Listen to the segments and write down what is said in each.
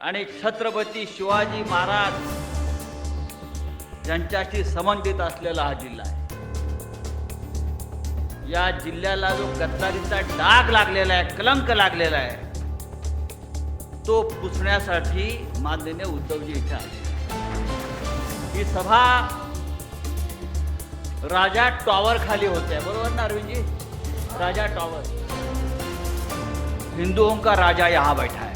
आणि छत्रपती शिवाजी महाराज यांच्याशी संबंधित असलेला हा जिल्हा आहे. या जिल्ह्याला जो गद्दारीचा डाग लागलेला आहे कलंक लागलेला आहे तो पुसण्यासाठी माननीय उद्धवजी इथे आले. ही सभा राजा टॉवर खाली होते बरोबर ना अरविंदजी? राजा टॉवर. हिंदुओं का राजा यहां बैठा है।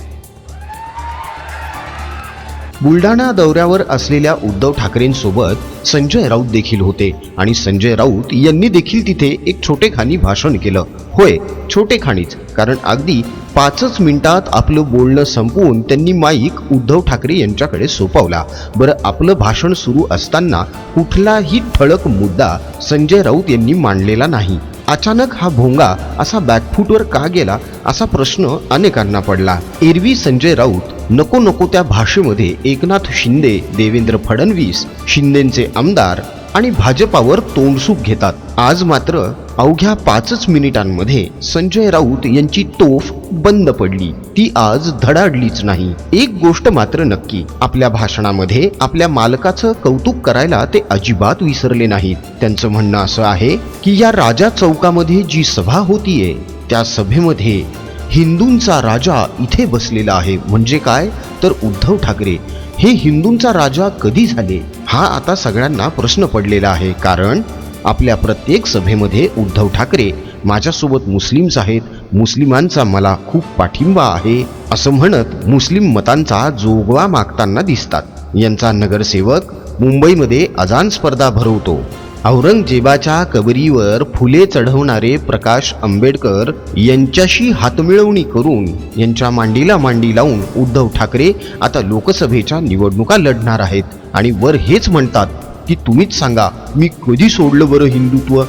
बुलढाणा दौऱ्यावर असलेल्या उद्धव ठाकरेंसोबत संजय राऊत देखील होते आणि संजय राऊत यांनी देखील तिथे एक छोटेखानी भाषण केलं. होय छोटेखानीच कारण अगदी पाचच मिनिटात आपलं बोलणं संपवून त्यांनी माईक उद्धव ठाकरे यांच्याकडे सोपवला. बरं आपलं भाषण सुरू असताना कुठलाही ठळक मुद्दा संजय राऊत यांनी मांडलेला नाही. अचानक हा भोंगा असा बॅकफूटवर का गेला असा प्रश्न अनेकांना पडला. एरवी संजय राऊत नको नको त्या भाषेमध्ये एकनाथ शिंदे देवेंद्र फडणवीस शिंदेचे आमदार आणि भाजपावर तोंडसूक घेतात. आज मात्र अवघ्या पाचच मिनिटांमध्ये संजय राऊत यांची तोफ बंद पडली. ती आज धडाडलीच नाही. एक गोष्ट मात्र नक्की आपल्या भाषणामध्ये आपल्या मालकाचं कौतुक करायला ते अजिबात विसरले नाहीत. त्यांचं म्हणणं असं आहे की या राजा चौकामध्ये जी सभा होतीये त्या सभेमध्ये हिंदूंचा राजा इथे बसलेला आहे. म्हणजे काय? तर उद्धव ठाकरे. हे हिंदूंचा राजा कधी झाले? हा आता सगळ्यांना प्रश्न पडलेला आहे. कारण आपल्या प्रत्येक सभेमध्ये उद्धव ठाकरे माझ्यासोबत मुस्लिम्स आहेत. मुस्लिमांचा मला खूप पाठिंबा आहे. असं म्हणत मुस्लिम मतांचा जोगवा मागताना दिसतात. यांचा नगरसेवक मुंबईमध्ये अजान स्पर्धा भरवतो. औरंगजेबाच्या कबरीवर फुले चढवणारे प्रकाश आंबेडकर यांच्याशी हातमिळवणी करून यांच्या मांडीला मांडी लावून उद्धव ठाकरे आता लोकसभेच्या निवडणुका लढणार आहेत. आणि वर हेच म्हणतात की तुम्हीच सांगा मी कधी सोडलं बरं हिंदुत्व?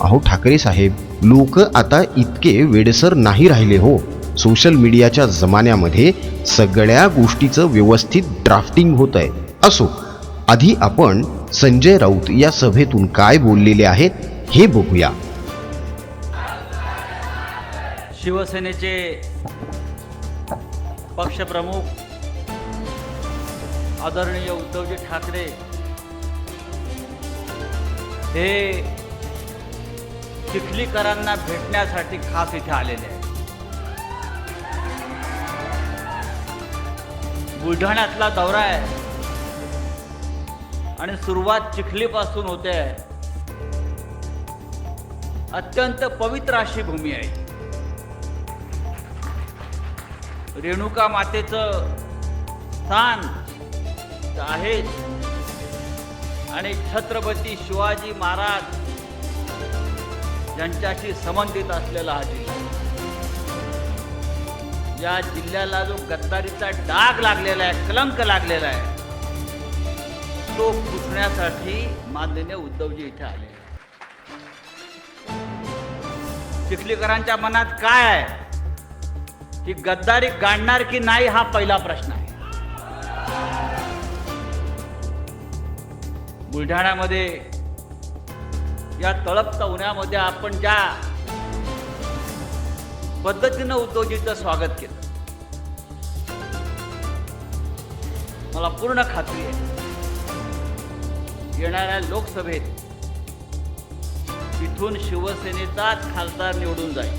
अहो ठाकरे साहेब लोक आता इतके वेडसर नाही राहिले हो. सोशल मीडियाच्या जमान्यामध्ये सगळ्या गोष्टीचं व्यवस्थित ड्राफ्टिंग होत आहे असो आधी आपण संजय राऊत या सभेतून काय बोललेले आहेत हे बघूया. शिवसेनेचे पक्षप्रमुख आदरणीय उद्धवजी ठाकरे हे चिखलीकरांना भेटण्यासाठी खास इथे आलेले आहे बुलढाण्यातला दौरा आहे. आणि सुरुवात चिखलीपासून होते. आहे अत्यंत पवित्र अशी भूमी आहे. रेणुका मातेचं स्थान आहेच. आणि छत्रपती शिवाजी महाराज यांच्याशी संबंधित असलेला हा जिल्हा. या जिल्ह्याला जो गद्दारीचा डाग लागलेला आहे कलंक लागलेला आहे. तो पुसण्यासाठी माननीय उद्धवजी इथे आले. चिखलीकरांच्या मनात काय आहे? की गद्दारी गाडणार की नाही हा पहिला प्रश्न आहे. बुलढाण्यामध्ये या तळपता उन्हामध्ये आपण ज्या पद्धतीनं उद्धवजीचं स्वागत केलं मला पूर्ण खात्री आहे. येणाऱ्या लोकसभेत इथून शिवसेनेचाच खासदार निवडून जाईल.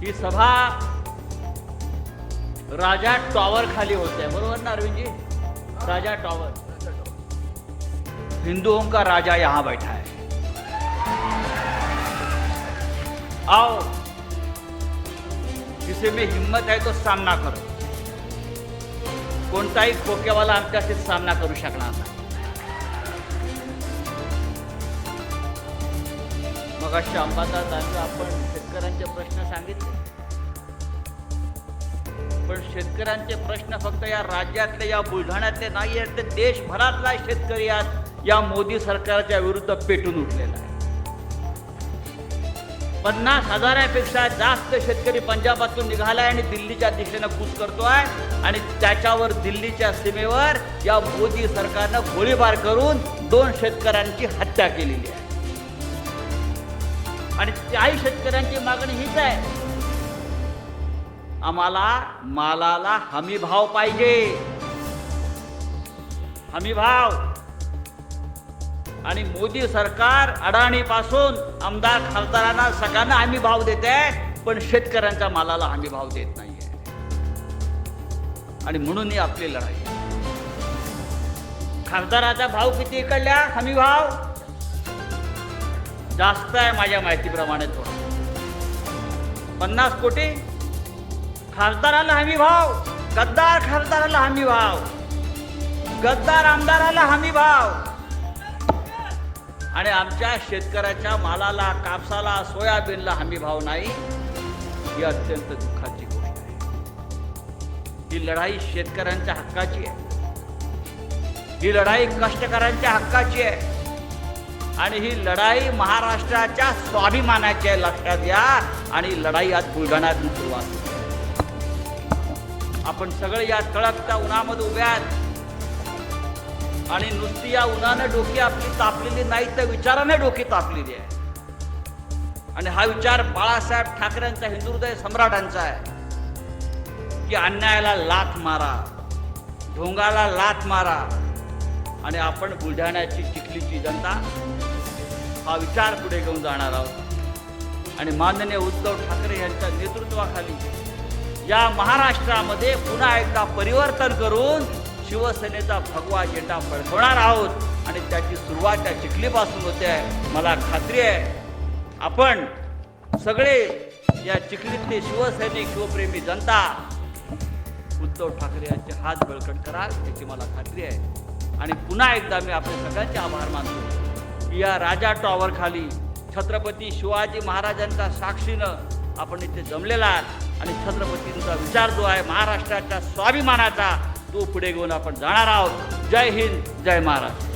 ही सभा राजा टॉवर खाली होते. बरोबर ना अरविंदजी? राजा टॉवर. हिंदुओं का राजा यहां बैठा है. आओ. जिसे में हिम्मत है तो सामना करो. कोणताही खोक्यावाला आमच्याशी सामना करू शकणार नाही. मग अशा अंबादास आपण शेतकऱ्यांचे प्रश्न सांगितले. पण शेतकऱ्यांचे प्रश्न फक्त या राज्यातले या बुलढाण्यातले नाही आहेत तर देशभरातला शेतकरी आज या मोदी सरकारच्या विरुद्ध पेटून उठलेला आहे. पन्नास हजारापेक्षा जास्त शेतकरी पंजाबातून निघालाय आणि दिल्लीच्या दिशेनं कूच आहे आणि त्याच्यावर दिल्लीच्या सीमेवर या मोदी सरकारनं गोळीबार करून दोन शेतकऱ्यांची हत्या केलेली आहे. आणि त्याही शेतकऱ्यांची मागणी हीच आहे. आम्हाला मालाला हमी भाव पाहिजे. हमी भाव आणि मोदी सरकार अडाणी पासून आमदार खासदारांना सगळ्यांना हमी भाव देते पण शेतकऱ्यांच्या मालाला हमी भाव देत आहे आणि म्हणून ही आपली लढाई खासदाराचा भाव किती इकडल्या? हमी भाव? जास्त आहे माझ्या माहितीप्रमाणे तो पन्नास कोटी? खासदाराला हमी भाव? गद्दार खासदाराला हमी भाव? गद्दार आमदाराला हमी भाव? आणि आमच्या शेतकऱ्याच्या मालाला कापसाला सोयाबीनला हमी भाव नाही ही अत्यंत दुःखाची गोष्ट आहे. ही लढाई शेतकऱ्यांच्या हक्काची आहे. ही लढाई कष्टकऱ्यांच्या हक्काची आहे. आणि ही लढाई महाराष्ट्राच्या स्वाभिमानाची आहे लक्षात घ्या आणि लढाई आज बुलढाण्यातून सुरुवात आपण सगळे या तळकत्या उन्हामध्ये उभ्या आहेत. आणि नुसती या उन्हानं डोकी आपली तापलेली नाही तर विचाराने डोकी तापलेली आहे. आणि हा विचार बाळासाहेब ठाकरेंचा हिंदुहृदय सम्राटांचा आहे. की अन्यायाला लाथ मारा ढोंगाला लाथ मारा आणि आपण बुलढाण्याची चिखलीची जनता हा विचार पुढे घेऊन जाणार आहोत. आणि माननीय उद्धव ठाकरे यांच्या नेतृत्वाखाली या महाराष्ट्रामध्ये पुन्हा एकदा परिवर्तन करून शिवसेनेचा भगवा झेंडा फडकवणार आहोत आणि त्याची सुरुवात त्या चिखलीपासून होते आहे मला खात्री आहे. आपण सगळे या चिखलीतले शिवसैनिक शिवप्रेमी जनता उद्धव ठाकरे यांचे हात बळकट कराल याची मला खात्री आहे. आणि पुन्हा एकदा मी आपले सगळ्यांचे आभार मानतो. की या राजा टॉवर खाली छत्रपती शिवाजी महाराजांच्या साक्षीनं आपण इथे जमलेला आहात. आणि छत्रपतींचा विचार जो आहे महाराष्ट्राच्या स्वाभिमानाचा तो पुढे घेऊन आपण जाणार आहोत. जय हिंद जय महाराष्ट्र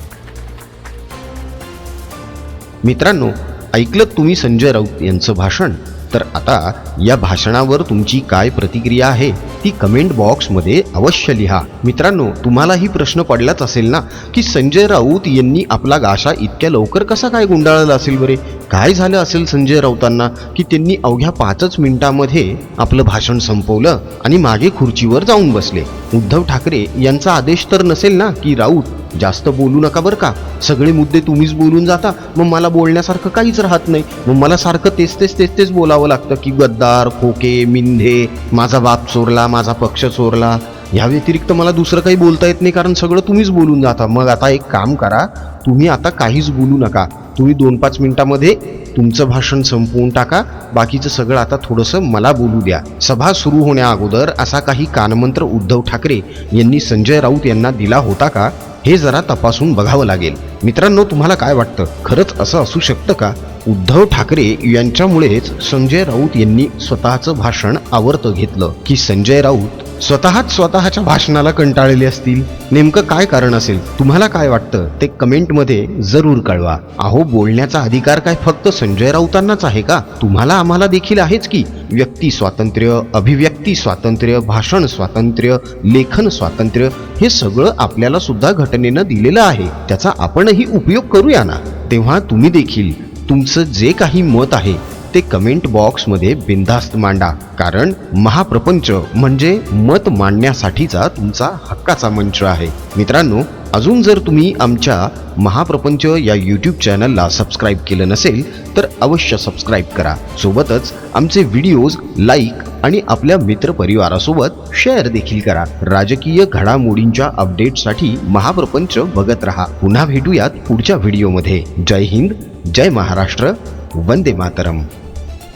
मित्रांनो ऐकलं तुम्ही संजय राऊत यांचं भाषण? तर आता या भाषणावर तुमची काय प्रतिक्रिया आहे? ती कमेंट बॉक्समध्ये अवश्य लिहा. मित्रांनो तुम्हालाही प्रश्न पडलाच असेल ना की संजय राऊत यांनी आपला गाशा इतक्या लवकर कसा काय गुंडाळला असेल बरे? काय झालं असेल संजय राऊतांना की त्यांनी अवघ्या पाचच मिनिटामध्ये आपलं भाषण संपवलं आणि मागे खुर्चीवर जाऊन बसले? उद्धव ठाकरे यांचा आदेश तर नसेल ना की राऊत जास्त बोलू नका बरं का. सगळे मुद्दे तुम्हीच बोलून जाता. मग मला बोलण्यासारखं काहीच राहत नाही. मग मला सारखं तेच तेच तेच तेच बोलावं लागतं की गद्दार खोके मिंधे माझा बाप चोरला माझा पक्ष चोरला. ह्या व्यतिरिक्त मला दुसरं काही बोलता येत नाही कारण सगळं तुम्हीच बोलून जाता. मग आता एक काम करा तुम्ही आता काहीच बोलू नका. तुम्ही दोन पाच मिनिटामध्ये तुमचं भाषण संपवून टाका. बाकीचं सगळं आता थोडंसं मला बोलू द्या. सभा सुरू होण्या अगोदर असा काही कानमंत्र उद्धव ठाकरे यांनी संजय राऊत यांना दिला होता का? हे जरा तपासून बघावं लागेल. मित्रांनो तुम्हाला काय वाटतं? खरंच असं असू शकतं का? उद्धव ठाकरे यांच्यामुळेच संजय राऊत यांनी स्वतःचं भाषण आवर्त घेतलं की संजय राऊत स्वतःच स्वतःच्या भाषणाला कंटाळलेले असतील. नेमकं काय कारण असेल? तुम्हाला काय वाटतं? ते कमेंटमध्ये जरूर कळवा. अहो बोलण्याचा अधिकार काय फक्त संजय राऊतांनाच आहे का? तुम्हाला आम्हाला देखील आहेच की. व्यक्ती स्वातंत्र्य अभिव्यक्ती स्वातंत्र्य भाषण स्वातंत्र्य लेखन स्वातंत्र्य हे सगळं आपल्याला सुद्धा घटनेनं दिलेलं आहे. त्याचा आपणही उपयोग करूया ना. तेव्हा तुम्ही देखील तुमचं जे काही मत आहे ते कमेंट बॉक्समध्ये बिनधास्त मांडा. कारण महाप्रपंच म्हणजे मत मांडण्यासाठीचा तुमचा हक्काचा मंच आहे. मित्रांनो अजून जर तुम्ही आमच्या महाप्रपंच या यूट्यूब चॅनलला सबस्क्राईब केलं नसेल तर अवश्य सबस्क्राईब करा. सोबतच आमचे व्हिडिओज लाईक आणि आपल्या मित्रपरिवारासोबत शेअर देखील करा. राजकीय घडामोडींच्या अपडेटसाठी महाप्रपंच बघत रहा. पुन्हा भेटूयात पुढच्या व्हिडिओमध्ये जय हिंद जय महाराष्ट्र वंदे मातरम.